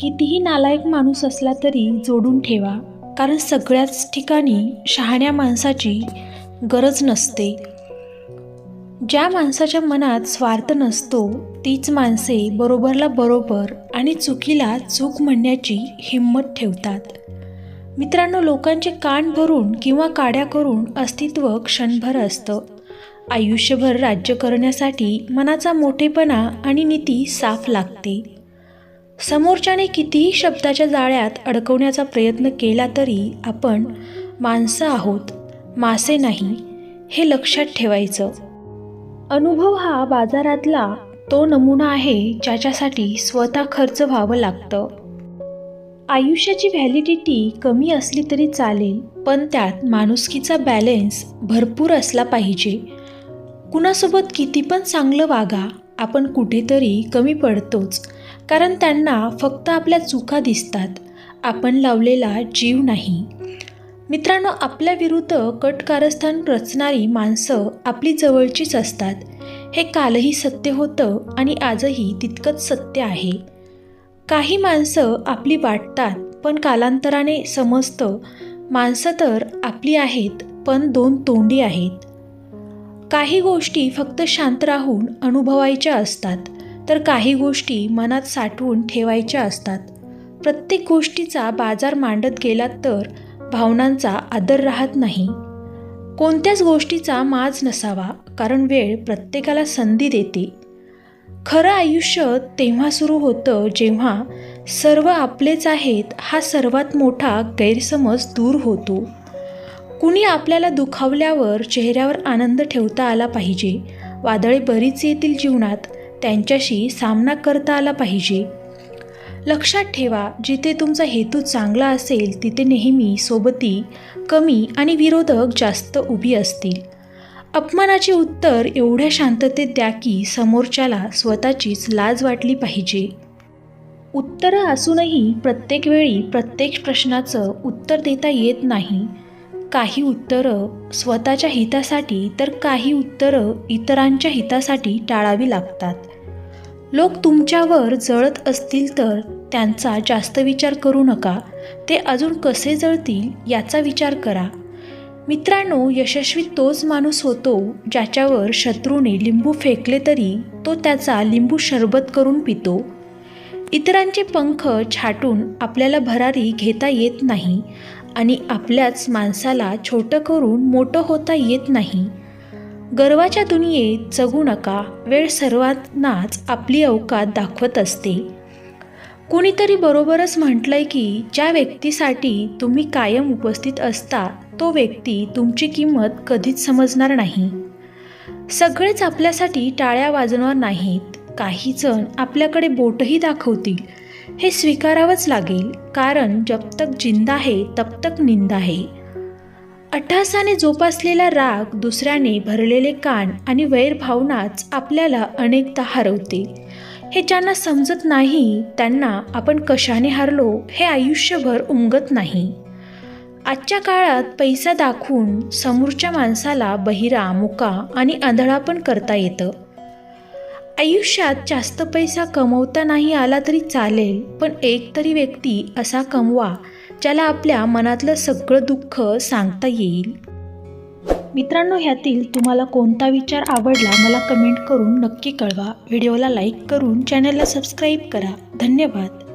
कितीही नालायक माणूस असला तरी जोडून ठेवा. कारण सगळ्याच ठिकाणी शहाण्या माणसाची गरज नसते. ज्या माणसाच्या मनात स्वार्थ नसतो तीच माणसे बरोबरला बरोबर आणि चुकीला चूक म्हणण्याची हिंमत ठेवतात. मित्रांनो लोकांचे कान भरून किंवा काड्या करून अस्तित्व क्षणभर असतं. आयुष्यभर राज्य करण्यासाठी मनाचा मोठेपणा आणि नीती साफ लागते. समोरच्याने कितीही शब्दाच्या जाळ्यात अडकवण्याचा प्रयत्न केला तरी आपण माणसं आहोत मासे नाही हे लक्षात ठेवायचं. अनुभव हा बाजारातला तो नमुना आहे ज्याच्यासाठी स्वतः खर्च व्हावं लागतं. आयुष्याची व्हॅलिडिटी कमी असली तरी चालेल पण त्यात माणुसकीचा बॅलेन्स भरपूर असला पाहिजे. कुणासोबत किती पण चांगलं वागा आपण कुठेतरी कमी पडतोच. कारण त्यांना फक्त आपल्या चुका दिसतात. आपण लावलेला जीव नाही. मित्रांनो आपल्या विरुद्ध कट कारस्थान रचणारी माणसं आपली जवळचीच असतात. हे कालही सत्य होतं आणि आजही तितकंच सत्य आहे. काही माणसं आपली वाटतात पण कालांतराने समजतं माणसं तर आपली आहेत पण दोन तोंडी आहेत. काही गोष्टी फक्त शांत राहून अनुभवायच्या असतात. तर काही गोष्टी मनात साठवून ठेवायच्या असतात. प्रत्येक गोष्टीचा बाजार मांडत गेलात तर भावनांचा आदर राहत नाही. कोणत्याच गोष्टीचा माज नसावा कारण वेळ प्रत्येकाला संधी देते. खरं आयुष्य तेव्हा सुरू होतं जेव्हा सर्व आपलेच आहेत हा सर्वात मोठा गैरसमज दूर होतो. कुणी आपल्याला दुखावल्यावर चेहऱ्यावर आनंद ठेवता आला पाहिजे. वादळे बरीच येतील जीवनात त्यांच्याशी सामना करता आला पाहिजे. लक्षात ठेवा जिथे तुमचा हेतू चांगला असेल तिथे नेहमी सोबती कमी आणि विरोधक जास्त उभी असतील. अपमानाचे उत्तर एवढ्या शांततेत द्या की समोरच्याला स्वतःचीच लाज वाटली पाहिजे. उत्तरं असूनही प्रत्येक वेळी प्रत्येक प्रश्नाचं उत्तर देता येत नाही. काही उत्तरं स्वतःच्या हितासाठी तर काही उत्तरं इतरांच्या हितासाठी टाळावी लागतात. लोक तुमच्यावर जळत असतील तर त्यांचा जास्त विचार करू नका. ते अजून कसे जळतील याचा विचार करा. मित्रांनो यशस्वी तोच माणूस होतो ज्याच्यावर शत्रूने लिंबू फेकले तरी तो त्याचा लिंबू शरबत करून पितो. इतरांचे पंख छाटून आपल्याला भरारी घेता येत नाही. आणि आपल्याच माणसाला छोटं करून मोठं होता येत नाही. गर्वाच्या दुनियेत जगू नका वेळ सर्वांनाच आपली अवकात दाखवत असते. कुणीतरी बरोबरच म्हटलंय की ज्या व्यक्तीसाठी तुम्ही कायम उपस्थित असता तो व्यक्ती तुमची किंमत कधीच समजणार नाही. सगळेच आपल्यासाठी टाळ्या वाजवणार नाहीत. काही जण आपल्याकडे बोटही दाखवतील. हे स्वीकारावंच लागेल कारण जब तक जिंदा आहे तब तक निंदा आहे. अट्टहासाने जोपासलेला राग दुसऱ्याने भरलेले कान आणि वैरभावनाच आपल्याला अनेकदा हरवते. हे ज्यांना समजत नाही त्यांना आपण कशाने हरलो हे आयुष्यभर उमगत नाही. आजच्या काळात पैसा दाखवून समोरच्या माणसाला बहिरा मुका आणि आंधळा पण करता येतं. आयुष्यात जास्त पैसा कमवता नाही आला तरी चालेल पण एक तरी व्यक्ती असा कमवा ज्याला आपल्या मनातलं सगळं दुःख सांगता येईल. मित्रांनो ह्यातील तुम्हाला कोणता विचार आवडला मला कमेंट करून नक्की कळवा. व्हिडिओला लाईक करून चॅनलला सबस्क्राईब करा. धन्यवाद.